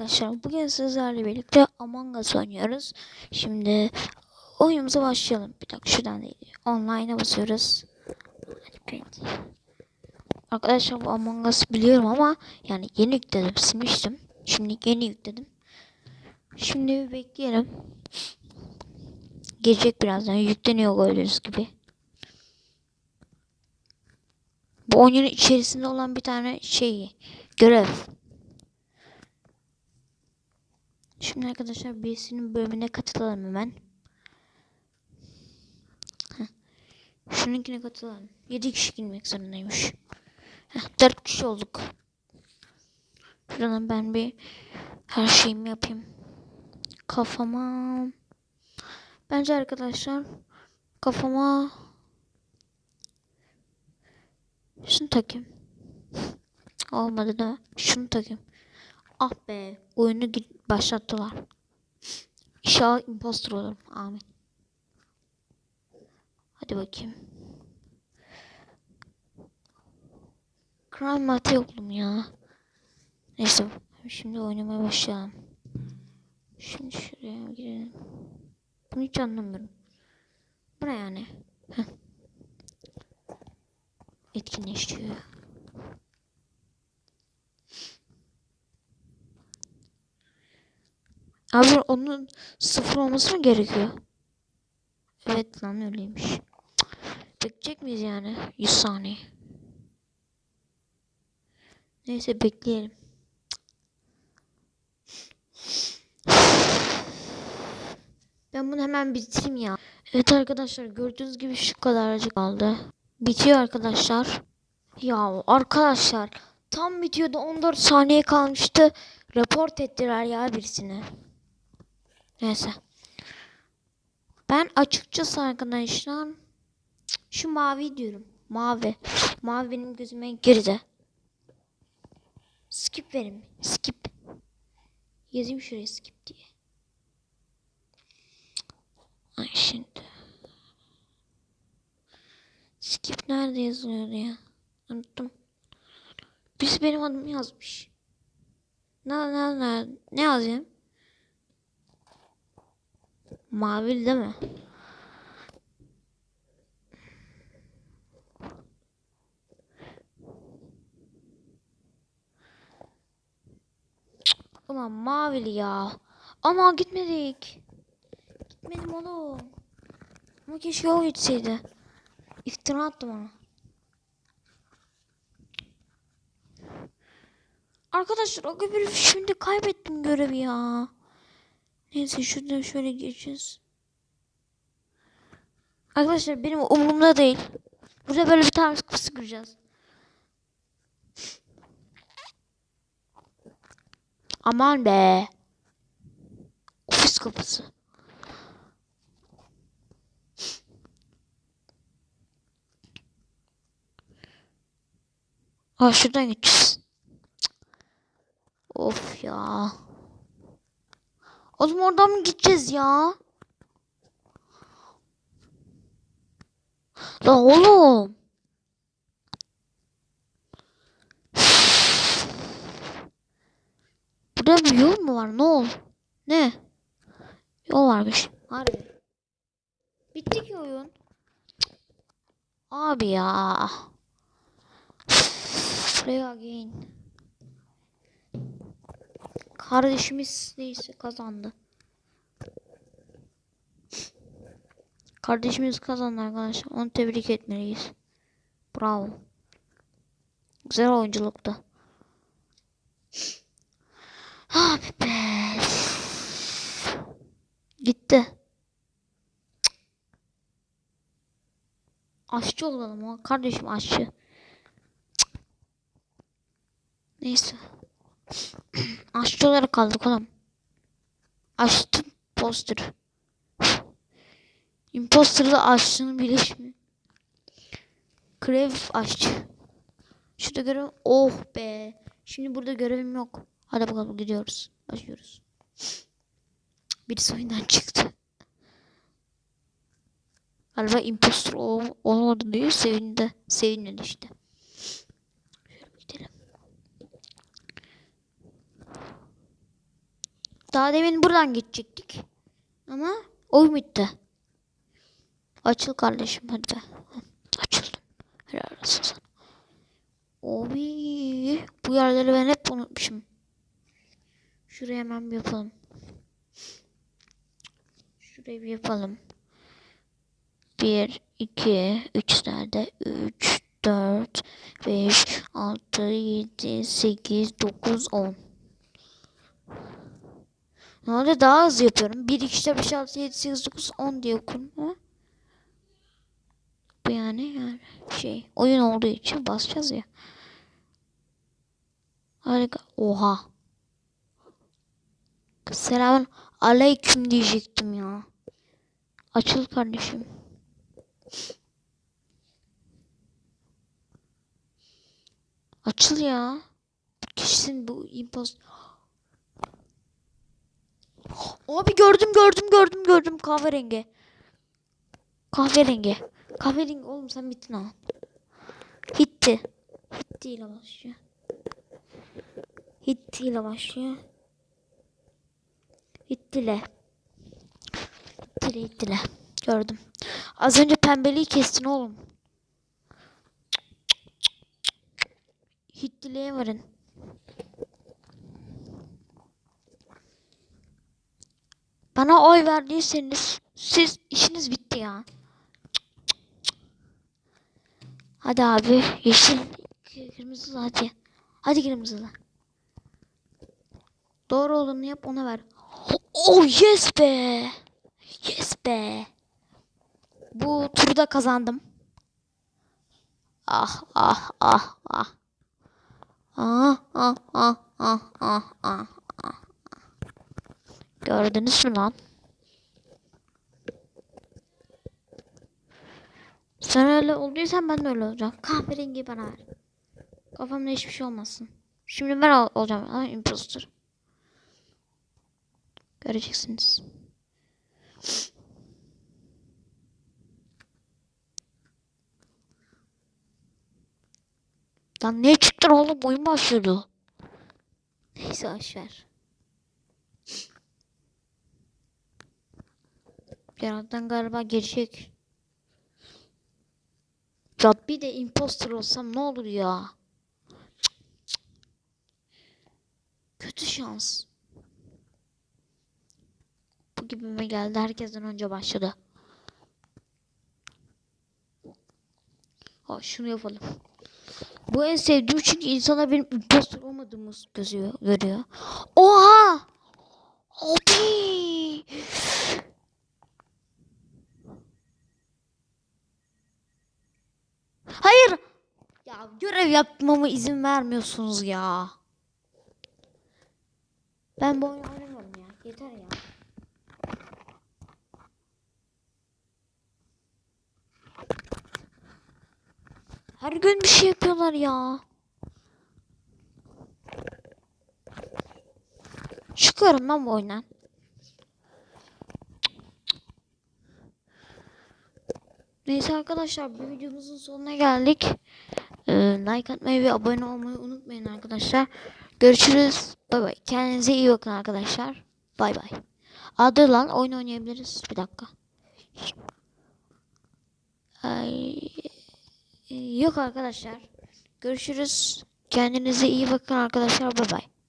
Arkadaşlar bugün sizlerle birlikte Among Us oynuyoruz. Şimdi oyunumuza başlayalım. Bir dakika şuradan değil. Online'a basıyoruz. Arkadaşlar bu Among Us biliyorum ama yani yeni yükledim silmiştim. Şimdi yeni yükledim. Şimdi bekleyelim. Gelecek birazdan yükleniyor gördüğünüz gibi. Bu oyunun içerisinde olan bir tane şey görev. Şimdi arkadaşlar birisinin bölümüne katılalım hemen. Heh. Şununkine katılalım. 7 kişi girmek zorundaymış. Heh, 4 kişi olduk. Şuradan ben bir her şeyimi yapayım. Kafama bence arkadaşlar kafama şunu takayım. Olmadı da şunu takayım. Ah be oyunu başlattılar. İnşallah impostor olurum. Amin. Hadi bakayım. Crime Mate yoklum ya. Neyse şimdi oynamaya başlayalım. Şimdi şuraya girelim. Bunu hiç anlamıyorum. Bu ne yani? Heh. Etkinleştiriyor. Abi onun sıfır olması mı gerekiyor? Evet lan öyleymiş. Bekleyecek miyiz yani? 100 saniye. Neyse bekleyelim. Ben bunu hemen bitireyim ya. Evet arkadaşlar gördüğünüz gibi şu kadarcık kaldı. Bitiyor arkadaşlar. Ya arkadaşlar tam bitiyordu 14 saniye kalmıştı. Report ettiler ya birisini. Neyse. Ben açıkçası arkadaşlar şu mavi diyorum. Mavi. Mavi benim gözüme girdi. Skip verin. Skip. Yazayım şuraya skip diye. Ay şimdi. Skip nerede yazılıyordu ya? Unuttum. Birisi benim adımı yazmış. Ne ne ne ne yazayım? Mavi değil mi? Ulan mavili ya. Ama gitmedik. Gitmedim oğlum. Ama keşke o gitseydi. İftira attım ona. Arkadaşlar o görevi şimdi kaybettim görevi ya. Neyse şuradan şöyle geçeceğiz. Arkadaşlar benim umurumda değil. Burada böyle bir tane kapısı kıracağız. Aman be. Ofis kapısı. Ha şuradan geçeceğiz. Of ya. Oğlum oradan mı gideceğiz ya? La oğlum. Burada bir yol mu var? Ne ol? Ne? Yol varmış. Harbi. Bitti ki oyun. Abi ya. Play again. Kardeşimiz neyse kazandı. Kardeşimiz kazandı arkadaşlar. Onu tebrik etmeliyiz. Bravo. Güzel oyunculuktu. Abi be. Gitti. Aşçı olalım o. Kardeşim aşçı. Neyse. Aşçı olarak kaldık oğlum. Aşçı poster. Imposter'la aşçının birleşimi. Krev aşçı. Şurada görev. Oh be. Şimdi burada görevim yok. Hadi bakalım gidiyoruz. Başlıyoruz. Birisi oyundan çıktı. Galiba imposter ol olmadı diye sevindi. Sevinmedi işte. Şöyle gidelim. Daha demin buradan geçecektik. Ama oyun bitti. Açıl kardeşim hadi be. Açıldım. Helal olsun. Bu yerleri ben hep unutmuşum. Şuraya hemen bir yapalım. Şurayı bir yapalım. 1, 2, 3 nerede? 3, 4, 5, 6, 7, 8, 9, 10. Oldu? Daha hızlı yapıyorum. 1, 2, 3, 5, 6, 7, 8, 9, 10 diye okurum. Ha? Bu yani yani şey oyun olduğu için basacağız ya. Harika. Oha. Selamun aleyküm diyecektim ya. Açıl kardeşim. Açıl ya. Kişisin bu impost. Abi gördüm gördüm gördüm gördüm kahverengi. Kahverengi. Kahverengi oğlum sen bittin ha. Hitti. Hitti ile başlıyor. Hitti ile başlıyor. Hittile. Hittile hittile. Gördüm. Az önce pembeliği kestin oğlum. Hittile'ye varın. Bana oy verdiyseniz siz işiniz bitti ya. Hadi abi yeşil kırmızı hadi. Hadi kırmızı. Doğru olanı yap ona ver. Oh yes be. Yes be. Bu turu da kazandım. Ah ah ah ah. Ah ah ah ah ah ah. Gördünüz mü lan? Sen öyle olduysan ben de öyle olacağım. Kahverengi bana ver. Kafamda hiçbir şey olmasın. Şimdi ben ol- olacağım. Ha, imposter. Göreceksiniz. Lan ne çıktın oğlum? Oyun başladı. Neyse aşver. Birazdan galiba gelecek. Ya bir de imposter olsam ne olur ya? Kötü şans. Bu gibime geldi. Herkesten önce başladı. Ha, şunu yapalım. Bu en sevdiğim çünkü insana benim imposter olmadığımı gözüyor, görüyor. Oha! Abi! Hayır! Ya görev yapmama izin vermiyorsunuz ya. Ben bu oyunu oynamıyorum ya. Yeter ya. Her gün bir şey yapıyorlar ya. Çıkıyorum ben bu oyundan. Neyse arkadaşlar bu videomuzun sonuna geldik. Ee, like atmayı ve abone olmayı unutmayın arkadaşlar. Görüşürüz. Bay bay. Kendinize iyi bakın arkadaşlar. Bay bay. Adı lan oyun oynayabiliriz. Bir dakika. Ay, yok arkadaşlar. Görüşürüz. Kendinize iyi bakın arkadaşlar. Bay bay.